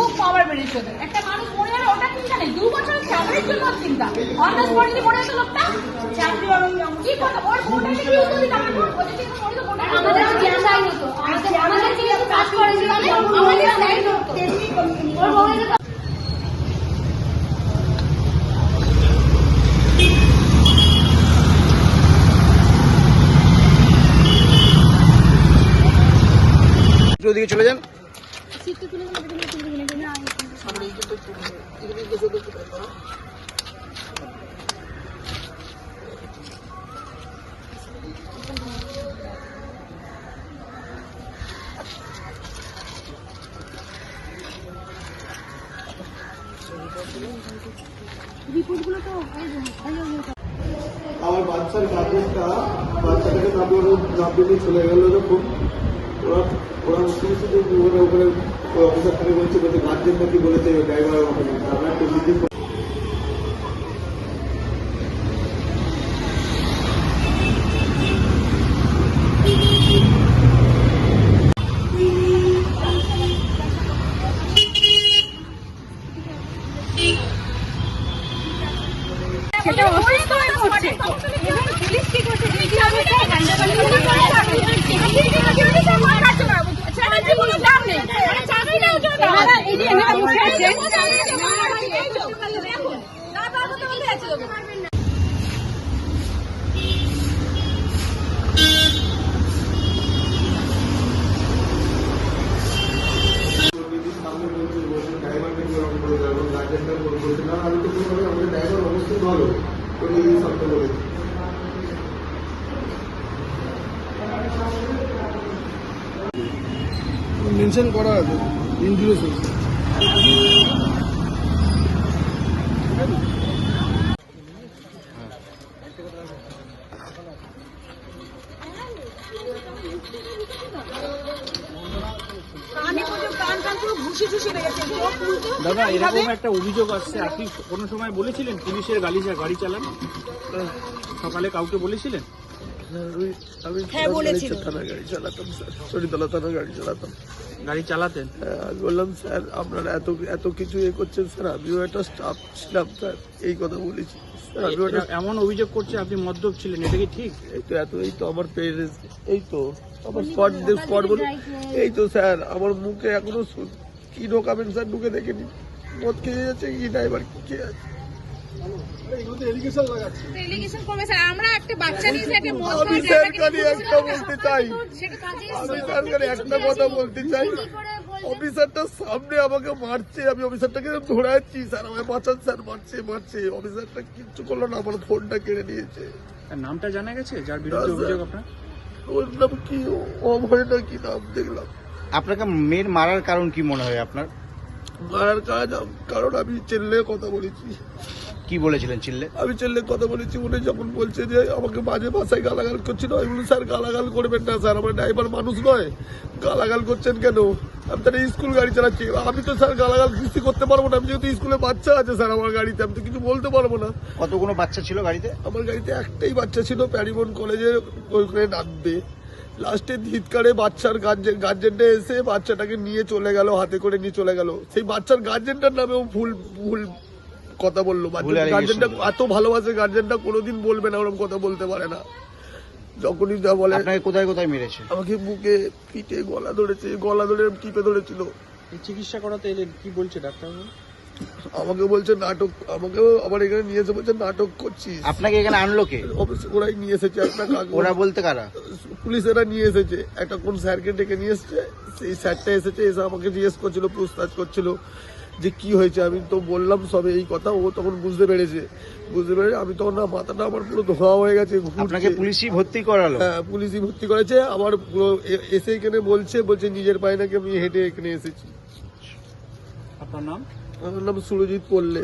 খুব পাওয়ার বেড়েছে ওদের। একটা মানুষ মরে গেলে ওটা চিন্তা নেই। দু বছরের চাকরির জন্য চিন্তা। অন দ্য স্পট যদি লোকটা। চাকরি কি কথা? ওর কোনটা কি ইউজ করতে আমার কোন ওদিকে চলে যান। আমার বাচ্চার গার্জেনটা বাচ্চাটাকে নামিয়ে চলে গেল যখন। ওরা ওরা শুনছে যে ওখানে ওখানে অফিসার থেকে বলছে বলছে গার্জেন নাকি বলেছে ড্রাইভার ওখানে আমরা একটা মিটিং সেটা অসুস্থ হয়ে পড়ছে এবং পুলিশ কি করছে দিদি আমি তো আমাদের ড্রাইভার অবশ্যই ভালো ওই শব্দ বলেছে মেনশন করা আছে উল্টো দাদা এরকম একটা অভিযোগ আসছে। আপনি কোনো সময় বলেছিলেন পুলিশের গাড়ি গাড়ি চালান? সকালে কাউকে বলেছিলেন? হ্যাঁ, বলেছিল। থানা গাড়ি চালাতাম স্যার। থানা গাড়ি চালাতাম। গাড়ি চালাতেন? হ্যাঁ, আমি বললাম স্যার আপনারা এত এত কিছু এ করছেন স্যার আমিও একটা স্টাফ ছিলাম স্যার। এই কথা বলেছি। স্যার আমিও একটা এমন অভিযোগ করছে আপনি মদ্যপ ছিলেন এটা কি ঠিক? এই তো এত এই তো আমার পেরেন্টস এই তো আমার স্পট স্পট বলে এই তো স্যার আমার মুখে এখনও কি ঢোকাবেন স্যার ঢুকে দেখেনি। মদ খেয়ে যাচ্ছে কি ড্রাইভার কি খেয়ে যাচ্ছে? আমরা একটা বাচ্চা নিয়ে একটা মদ আমি খাওয়া স্যার ড্রাইভারকে খালি একটা বলতে চাই। আমি স্যার একটা কথা বলতে চাই। অফিসারটা সামনে আমাকে মারছে আমি অফিসারটাকে ধরাচ্ছি। স্যার আমায় বাঁচান স্যার মারছে মারছে। অফিসারটা কিচ্ছু করল না আমার ফোনটা কেড়ে নিয়েছে। নামটা জানা গেছে? যার বিরুদ্ধে অভিযোগ আপনার? ওর নাম কি? অভয় না কি নাম দেখলাম। আপনাকে মেয়ের মারার কারণ কি মনে হয় আপনার? মারার কাজ কারণ আমি চেল্লে কথা বলেছি। কি বলেছিলেন চিল্লে? আমি চেল্লে কথা বলেছি উনি যখন বলছে যে আমাকে বাজে ভাষায় গালাগাল করছিল আমি বলি স্যার গালাগাল করবেন না স্যার আমার ড্রাইভার মানুষ নয়। গালাগাল করছেন কেন? আমি তাহলে স্কুল গাড়ি চালাচ্ছি। আমি তো স্যার গালাগাল কিছু করতে পারব না। আমি যেহেতু স্কুলে বাচ্চা আছে স্যার আমার গাড়িতে আমি তো কিছু বলতে পারব না। কতগুলো বাচ্চা ছিল গাড়িতে? আমার গাড়িতে একটাই বাচ্চা ছিল প্যারিমন কলেজে ওইখানে নামবে লাস্টে ধিৎকারে বাচ্চার গার্জেন গার্জেনটা এসে বাচ্চাটাকে নিয়ে চলে গেল হাতে করে নিয়ে চলে গেল। সেই বাচ্চার গার্জেনটার নামেও ভুল ভুল কথা বলল। বাচ্চার গার্জেনটা এত ভালোবাসে গার্জেনটা কোনোদিন বলবে না ওরকম কথা বলতে পারে না। যখনই যা বলে আপনাকে কোথায় কোথায় মেরেছে? আমাকে বুকে পিঠে গলা ধরেছে গলা ধরে টিপে ধরেছিল। এই চিকিৎসা করাতে এলেন কি বলছে ডাক্তারবাবু? আমাকে বলছে নাটক আমাকেও আবার এখানে নিয়ে এসে বলছে নাটক করছিস। আপনাকে এখানে আনলো কে? অবশ্য ওরাই নিয়ে এসেছে একটা কাগজ ওরা বলতে কারা? পুলিশেরা নিয়ে এসেছে। একটা কোন স্যারকে ডেকে নিয়ে এসেছে সেই স্যারটা এসেছে এসে আমাকে জিজ্ঞেস করছিল পুছতাছ করছিল যে কি হয়েছে আমি তো বললাম সবে এই কথা ও তখন বুঝতে পেরেছে। বুঝতে পেরেছে আমি তখন না মাথাটা আমার পুরো ধোয়া হয়ে গেছে আপনাকে পুলিশই ভর্তি করালো? হ্যাঁ পুলিশই ভর্তি করেছে এ- এসে এখানে বলছে বলছে নিজের পায়ে নাকি আমি হেঁটে এখানে এসেছি। আপনার নাম? আমার নাম সুরজিৎ পল্লে